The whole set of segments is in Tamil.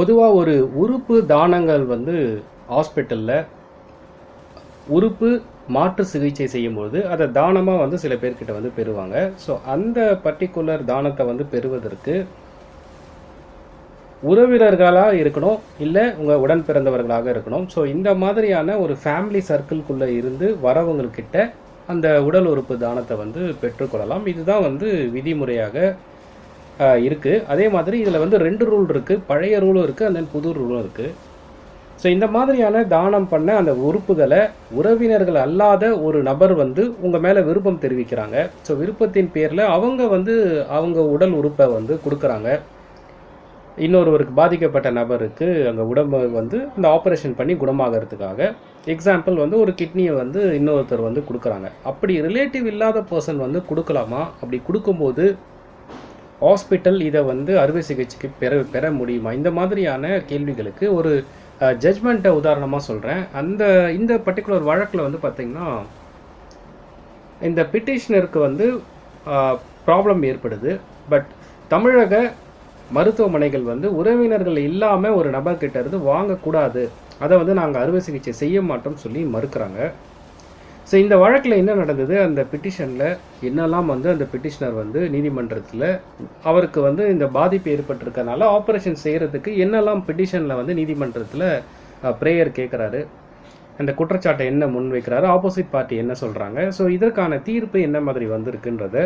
பொதுவாக ஒரு உறுப்பு தானங்கள் வந்து ஹாஸ்பிட்டலில் உறுப்பு மாற்று சிகிச்சை செய்யும்போது அதை தானமாக வந்து சில பேர்கிட்ட வந்து பெறுவாங்க. ஸோ அந்த பர்டிகுலர் தானத்தை வந்து பெறுவதற்கு உறவினர்களாக இருக்கணும் இல்லை உங்கள் உடன் பிறந்தவர்களாக இருக்கணும். ஸோ இந்த மாதிரியான ஒரு ஃபேமிலி சர்க்கிள்குள்ளே இருந்து வரவங்கக்கிட்ட அந்த உடல் உறுப்பு தானத்தை வந்து பெற்றுக்கொள்ளலாம். இதுதான் வந்து விதிமுறையாக இருக்குது அதே மாதிரி இதில் வந்து ரெண்டு ரூல் இருக்குது பழைய ரூலும் இருக்குது அண்ட் தென் புது ரூலும் இருக்குது ஸோ இந்த மாதிரியான தானம் பண்ண அந்த உறுப்புகளை உறவினர்கள் அல்லாத ஒரு நபர் வந்து உங்கள் மேலே விருப்பம் தெரிவிக்கிறாங்க. ஸோ விருப்பத்தின் பேரில் அவங்க வந்து அவங்க உடல் உறுப்பை வந்து கொடுக்குறாங்க. இன்னொருவருக்கு பாதிக்கப்பட்ட நபருக்கு அங்கே உடம்பை வந்து இந்த ஆப்ரேஷன் பண்ணி குணமாகறதுக்காக. எக்ஸாம்பிள் வந்து ஒரு கிட்னியை வந்து இன்னொருத்தர் வந்து கொடுக்குறாங்க. அப்படி ரிலேட்டிவ் இல்லாத பர்சன் வந்து கொடுக்கலாமா? அப்படி கொடுக்கும்போது ஹாஸ்பிட்டல் இதை வந்து அறுவை சிகிச்சைக்கு பெற பெற முடியுமா? இந்த மாதிரியான கேள்விகளுக்கு ஒரு ஜட்ஜ்மெண்ட்டை உதாரணமாக சொல்கிறேன் அந்த இந்த பர்டிகுலர் வழக்கில் வந்து பார்த்திங்கன்னா இந்த பிட்டிஷனருக்கு வந்து ப்ராப்ளம் ஏற்படுது. பட் தமிழக மருத்துவமனைகள் வந்து உறவினர்கள் இல்லாமல் ஒரு நபர்கிட்ட இருந்து வாங்கக்கூடாது. அதை வந்து நாங்கள் அறுவை சிகிச்சை செய்ய மாட்டோம்னு சொல்லி மறுக்கிறாங்க. ஸோ இந்த வழக்கில் என்ன நடந்தது? அந்த பிட்டிஷனில் என்னெல்லாம் வந்து அந்த பிட்டிஷனர் வந்து நீதிமன்றத்தில் அவருக்கு வந்து இந்த பாதிப்பு ஏற்பட்டிருக்கனால ஆப்ரேஷன் செய்கிறதுக்கு என்னெல்லாம் பிட்டிஷனில் வந்து நீதிமன்றத்தில் ப்ரேயர் கேட்குறாரு அந்த குற்றச்சாட்டை என்ன முன்வைக்கிறாரு? ஆப்போசிட் பார்ட்டி என்ன சொல்கிறாங்க ஸோ இதற்கான தீர்ப்பு என்ன மாதிரி வந்திருக்குன்றத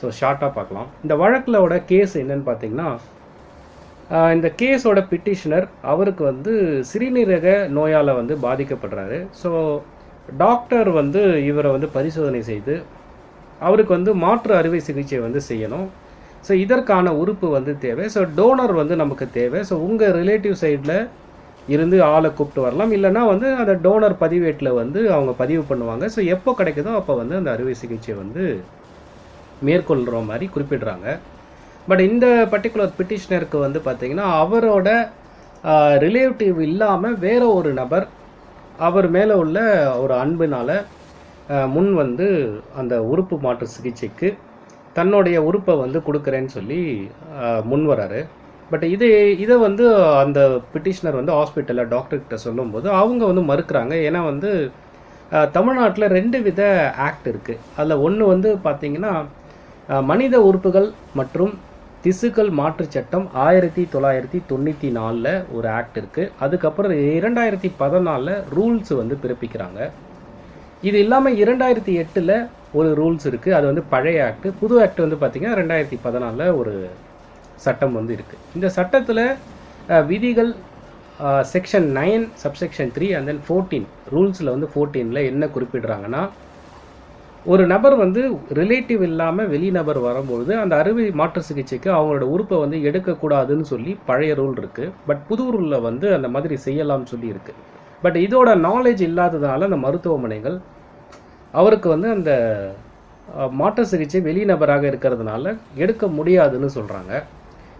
ஸோ ஷார்ட்டாக பார்க்கலாம். இந்த வழக்கிலோட கேஸ் என்னன்னு பார்த்தீங்கன்னா இந்த கேஸோட பிட்டிஷனர் அவருக்கு வந்து சிறுநீரக நோயால் வந்து பாதிக்கப்படுறாரு. ஸோ டாக்டர் வந்து இவரை வந்து பரிசோதனை செய்து அவருக்கு வந்து மாற்று அறுவை சிகிச்சை வந்து செய்யணும். ஸோ இதற்கான உறுப்பு வந்து தேவை. ஸோ டோனர் வந்து நமக்கு தேவை. ஸோ உங்கள் ரிலேட்டிவ் சைடில் இருந்து ஆளை கூப்பிட்டு வரலாம். இல்லைன்னா வந்து அந்த டோனர் பதிவேட்டில் வந்து அவங்க பதிவு பண்ணுவாங்க. ஸோ எப்போ கிடைக்குதோ அப்போ வந்து அந்த அறுவை சிகிச்சை வந்து மேற்கொள்கிற மாதிரி குறிப்பிடுறாங்க. பட் இந்த பர்டிகுலர் பிட்டிஷனருக்கு வந்து பார்த்திங்கன்னா அவரோட ரிலேட்டிவ் இல்லாமல் வேற ஒரு நபர் அவர் மேலே உள்ள ஒரு அன்பினால் முன் வந்து அந்த உறுப்பு மாற்று சிகிச்சைக்கு தன்னுடைய உறுப்பை வந்து கொடுக்குறேன்னு சொல்லி முன் வராரு. பட் இது இதை வந்து அந்த பிட்டிஷனர் வந்து ஹாஸ்பிட்டலில் டாக்டர்கிட்ட சொல்லும்போது அவங்க வந்து மறுக்கிறாங்க. ஏன்னா வந்து தமிழ்நாட்டில் ரெண்டு வித ஆக்ட் இருக்குது அதில் ஒன்று வந்து பார்த்திங்கன்னா மனித உறுப்புகள் மற்றும் திசுக்கள் மாற்றுச் சட்டம் ஆயிரத்தி தொள்ளாயிரத்தி தொண்ணூற்றி நாலில் ஒரு ஆக்ட் இருக்குது அதுக்கப்புறம் இரண்டாயிரத்தி பதினாலில் ரூல்ஸ் வந்து பிறப்பிக்கிறாங்க. இது இல்லாமல் இரண்டாயிரத்தி எட்டில் ஒரு ரூல்ஸ் இருக்குது அது வந்து பழைய ஆக்ட் புது ஆக்ட் வந்து பார்த்திங்கன்னா ரெண்டாயிரத்தி பதினாலில் ஒரு சட்டம் வந்து இருக்குது இந்த சட்டத்தில் விதிகள் section nine subsection three and then fourteen ரூல்ஸில் வந்து ஃபோர்டீனில் என்ன குறிப்பிடுறாங்கன்னா ஒரு நபர் வந்து ரிலேட்டிவ் இல்லாமல் வெளிநபர் வரும்பொழுது அந்த அறுவை மாற்று சிகிச்சைக்கு அவங்களோட உறுப்பை வந்து எடுக்கக்கூடாதுன்னு சொல்லி பழைய ரூல் இருக்குது பட் புது ரூலில் வந்து அந்த மாதிரி செய்யலாம்னு சொல்லி இருக்குது பட் இதோட நாலேஜ் இல்லாததால் அந்த மருத்துவமனைகள் அவருக்கு வந்து அந்த மாற்று சிகிச்சை வெளிநபராக இருக்கிறதுனால எடுக்க முடியாதுன்னு சொல்கிறாங்க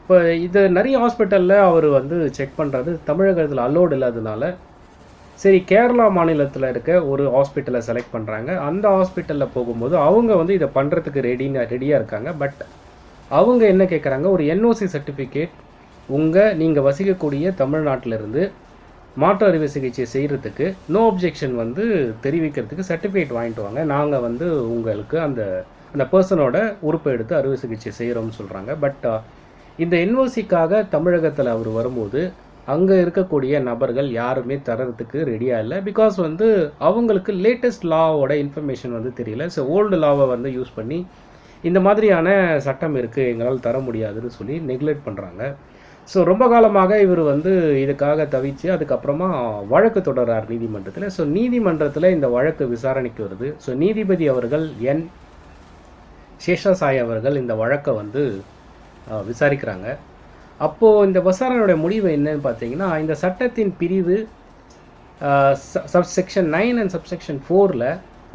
இப்போ இது நிறைய ஹாஸ்பிட்டலில் அவர் வந்து செக் பண்ணுறது தமிழகத்தில் அலோடு இல்லாததுனால சரி கேரளா மாநிலத்தில் இருக்க ஒரு ஹாஸ்பிட்டலை செலக்ட் பண்ணுறாங்க அந்த ஹாஸ்பிட்டலில் போகும்போது அவங்க வந்து இதை பண்ணுறதுக்கு ரெடின்னு ரெடியாக இருக்காங்க. பட் அவங்க என்ன கேட்குறாங்க ஒரு என்ஓசி சர்டிஃபிகேட் உங்கள் நீங்கள் வசிக்கக்கூடிய தமிழ்நாட்டிலிருந்து மாற்று அறுவை சிகிச்சை செய்கிறதுக்கு நோ அப்ஜெக்ஷன் வந்து தெரிவிக்கிறதுக்கு சர்டிஃபிகேட் வாங்கிட்டு வாங்க. நாங்கள் வந்து உங்களுக்கு அந்த அந்த பர்சனோட உறுப்பை எடுத்து அறுவை சிகிச்சை செய்கிறோம்னு சொல்கிறாங்க பட் இந்த என்ஓசிக்காக தமிழகத்தில் அவர் வரும்போது அங்கே இருக்கக்கூடிய நபர்கள் யாருமே தரத்துக்கு ரெடியாக இல்லை. பிகாஸ் வந்து அவங்களுக்கு லேட்டஸ்ட் லாவோட இன்ஃபர்மேஷன் வந்து தெரியல. ஸோ ஓல்டு லாவை வந்து யூஸ் பண்ணி இந்த மாதிரியான சட்டம் இருக்குது எங்களால் தர முடியாதுன்னு சொல்லி நெக்லெக்ட் பண்ணுறாங்க ஸோ ரொம்ப காலமாக இவர் வந்து இதுக்காக தவிச்சு அதுக்கப்புறமா வழக்கு தொடர்றார் நீதிமன்றத்தில். ஸோ நீதிமன்றத்தில் இந்த வழக்கு விசாரணைக்கு வருது. ஸோ நீதிபதி அவர்கள் என் சேஷசாய் அவர்கள் இந்த வழக்கை வந்து விசாரிக்கிறாங்க. அப்போது இந்த விசாரணையோட முடிவு என்னன்னு பார்த்தீங்கன்னா இந்த சட்டத்தின் பிரிவு சப்செக்ஷன் நைன் அண்ட் சப்செக்ஷன் ஃபோரில்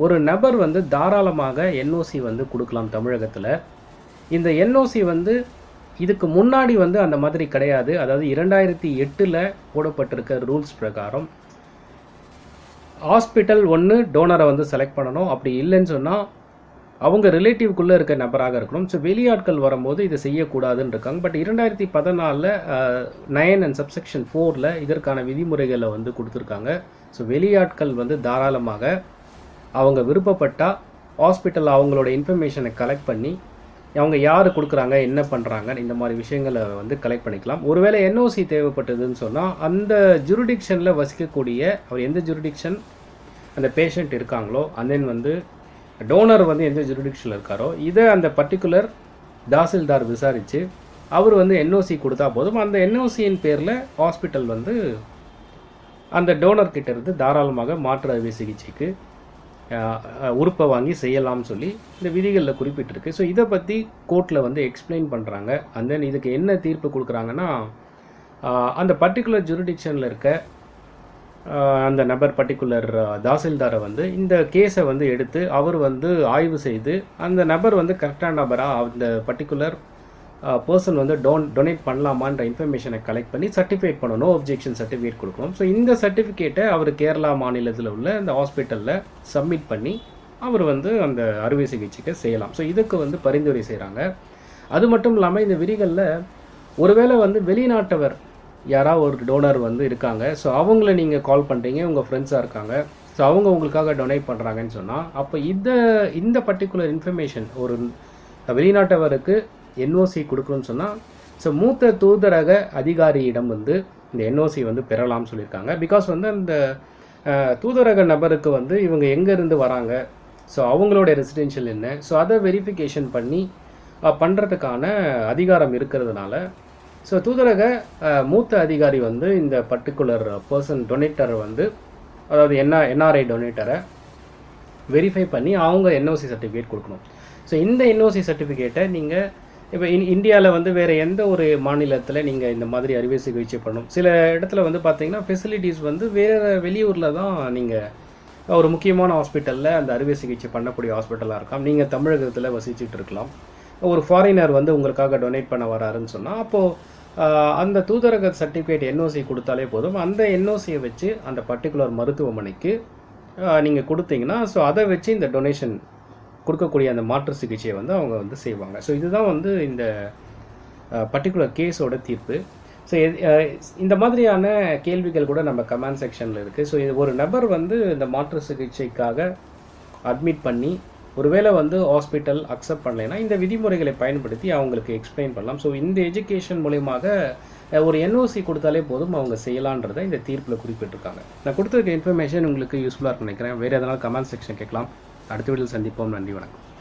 ஒரு நபர் வந்து தாராளமாக என்ஓசி வந்து கொடுக்கலாம் தமிழகத்தில். இந்த என்ஓசி வந்து இதுக்கு முன்னாடி வந்து அந்த மாதிரி கிடையாது. அதாவது இரண்டாயிரத்தி எட்டில் போடப்பட்டிருக்க ரூல்ஸ் பிரகாரம் ஹாஸ்பிட்டல் ஒன்று டோனரை வந்து செலக்ட் பண்ணணும். அப்படி இல்லைன்னு சொன்னால் அவங்க ரிலேட்டிவ்குள்ளே இருக்க நபராக இருக்கணும். ஸோ வெளியாட்கள் வரும்போது இதை செய்யக்கூடாதுன்னு இருக்காங்க பட் இரண்டாயிரத்தி பதினாலில் நயன் அண்ட் சப்செக்ஷன் ஃபோரில் இதற்கான விதிமுறைகளை வந்து கொடுத்துருக்காங்க. ஸோ வெளியாட்கள் வந்து தாராளமாக அவங்க விருப்பப்பட்டால் ஹாஸ்பிட்டலில் அவங்களோட இன்ஃபர்மேஷனை கலெக்ட் பண்ணி அவங்க யார் கொடுக்குறாங்க என்ன பண்ணுறாங்க இந்த மாதிரி விஷயங்களை வந்து கலெக்ட் பண்ணிக்கலாம். ஒருவேளை என்ஓசி தேவைப்பட்டதுன்னு சொன்னால் அந்த ஜுரிடிக்ஷனில் வசிக்கக்கூடிய அவர் எந்த ஜுரிடிக்ஷன் அந்த பேஷண்ட் இருக்காங்களோ and தென் வந்து டோனர் வந்து எந்த ஜுரிடிக்ஷனில் இருக்காரோ இதை அந்த பர்டிகுலர் தாசில்தார் விசாரித்து அவர் வந்து என்ஓசி கொடுத்தா போதும். அந்த என்ஓசியின் பேரில் ஹாஸ்பிட்டல் வந்து அந்த டோனர்கிட்ட இருந்து தாராளமாக மாற்று அறுவை சிகிச்சைக்கு உறுப்பை வாங்கி செய்யலாம்னு சொல்லி இந்த விதிகளில் குறிப்பிட்டிருக்கு. ஸோ இதை பற்றி கோர்ட்டில் வந்து எக்ஸ்பிளைன் பண்ணுறாங்க அந்த தென் இதுக்கு என்ன தீர்ப்பு கொடுக்குறாங்கன்னா அந்த பர்டிகுலர் ஜுரிடிக்ஷனில் இருக்க அந்த நபர் பர்டிகுலர் தாசில்தாரை வந்து இந்த கேஸை வந்து எடுத்து அவர் வந்து ஆய்வு செய்து அந்த நபர் வந்து கரெக்டான நபராக அந்த பர்டிகுலர் பர்சன் வந்து டோன் டொனேட் பண்ணலாமான்ற இன்ஃபர்மேஷனை கலெக்ட் பண்ணி சர்டிஃபைட் பண்ணணும். ஒப்ஜெக்ஷன் சர்டிஃபிகேட் கொடுக்கணும். ஸோ இந்த சர்டிஃபிகேட்டை அவர் கேரளா மாநிலத்தில் உள்ள அந்த ஹாஸ்பிட்டலில் சப்மிட் பண்ணி அவர் வந்து அந்த அறுவை சிகிச்சைக்கு செய்யலாம். ஸோ இதுக்கு வந்து பரிந்துரை செய்கிறாங்க அது மட்டும் இல்லாமல் இந்த விதிகளில் ஒருவேளை வந்து வெளிநாட்டவர் யாராவது ஒரு டோனர் வந்து இருக்காங்க. ஸோ அவங்கள நீங்கள் கால் பண்ணுறீங்க உங்கள் ஃப்ரெண்ட்ஸாக இருக்காங்க. ஸோ அவங்க உங்களுக்காக டொனேட் பண்ணுறாங்கன்னு சொன்னால் அப்போ இந்த இந்த பர்டிகுலர் இன்ஃபர்மேஷன் ஒரு வெளிநாட்டவருக்கு என்ஓசி கொடுக்கணும்னு சொன்னால் ஸோ மூத்த தூதரக அதிகாரியிடம் வந்து இந்த என்ஓசி வந்து பெறலாம்னு சொல்லியிருக்காங்க. பிகாஸ் வந்து அந்த தூதரக நபருக்கு வந்து இவங்க எங்கேருந்து வராங்க? ஸோ அவங்களோட ரெசிடென்ஷியல் என்ன? ஸோ அதை வெரிஃபிகேஷன் பண்ணி பண்ணுறதுக்கான அதிகாரம் இருக்கிறதுனால ஸோ தூதரக மூத்த அதிகாரி வந்து இந்த பர்டிகுலர் பர்சன் டொனேட்டரை வந்து அதாவது என்ன என்ஆர்ஐ டொனேட்டரை வெரிஃபை பண்ணி அவங்க என்ஓசி சர்டிஃபிகேட் கொடுக்கணும். ஸோ இந்த என்ஓசி சர்டிஃபிகேட்டை நீங்கள் இப்போ இன் இந்தியாவில் வந்து வேறு எந்த ஒரு மாநிலத்தில் நீங்கள் இந்த மாதிரி அறுவை சிகிச்சை பண்ணணும்? சில இடத்துல வந்து பார்த்தீங்கன்னா ஃபெசிலிட்டிஸ் வந்து வேறு வெளியூரில் தான் நீங்கள் ஒரு முக்கியமான ஹாஸ்பிட்டலில் அந்த அறுவை சிகிச்சை பண்ணக்கூடிய ஹாஸ்பிட்டலாக இருக்கலாம். நீங்கள் தமிழகத்தில் வசிச்சுட்டு இருக்கலாம். ஒரு ஃபாரினர் வந்து உங்களுக்காக டொனேட் பண்ண வராருன்னு சொன்னால் அப்போது அந்த தூதரக சர்டிஃபிகேட் என்ஓசி கொடுத்தாலே போதும். அந்த என்ஓசியை வச்சு அந்த பர்டிகுலர் மருத்துவமனைக்கு நீங்கள் கொடுத்தீங்கன்னா ஸோ அதை வச்சு இந்த டொனேஷன் கொடுக்கக்கூடிய அந்த மாற்று சிகிச்சையை வந்து அவங்க வந்து செய்வாங்க. ஸோ இதுதான் வந்து இந்த பர்டிகுலர் கேஸோட தீர்ப்பு. ஸோ இந்த மாதிரியான கேள்விகள் கூட நம்ம கமெண்ட் செக்ஷனில் இருக்குது ஸோ இது ஒரு நபர் வந்து இந்த மாற்று சிகிச்சைக்காக அட்மிட் பண்ணி ஒருவேளை வந்து ஹாஸ்பிட்டல் அக்செப்ட் பண்ணலைன்னா இந்த விதிமுறைகளை பயன்படுத்தி அவங்களுக்கு எக்ஸ்பிளைன் பண்ணலாம். ஸோ இந்த எஜுகேஷன் மூலயமாக ஒரு என்ஓசி கொடுத்தாலே போதும் அவங்க செய்யலான்றதை இந்த தீர்ப்பில் குறிப்பிட்டிருக்காங்க. நான் கொடுத்துருக்க இன்ஃபர்மேஷன் உங்களுக்கு யூஸ்ஃபுல்லாக நினைக்கிறேன். வேறு எதனால் கமெண்ட் செக்ஷன் கேட்கலாம். அடுத்த வீட்டில் சந்திப்போம். நன்றி வணக்கம்.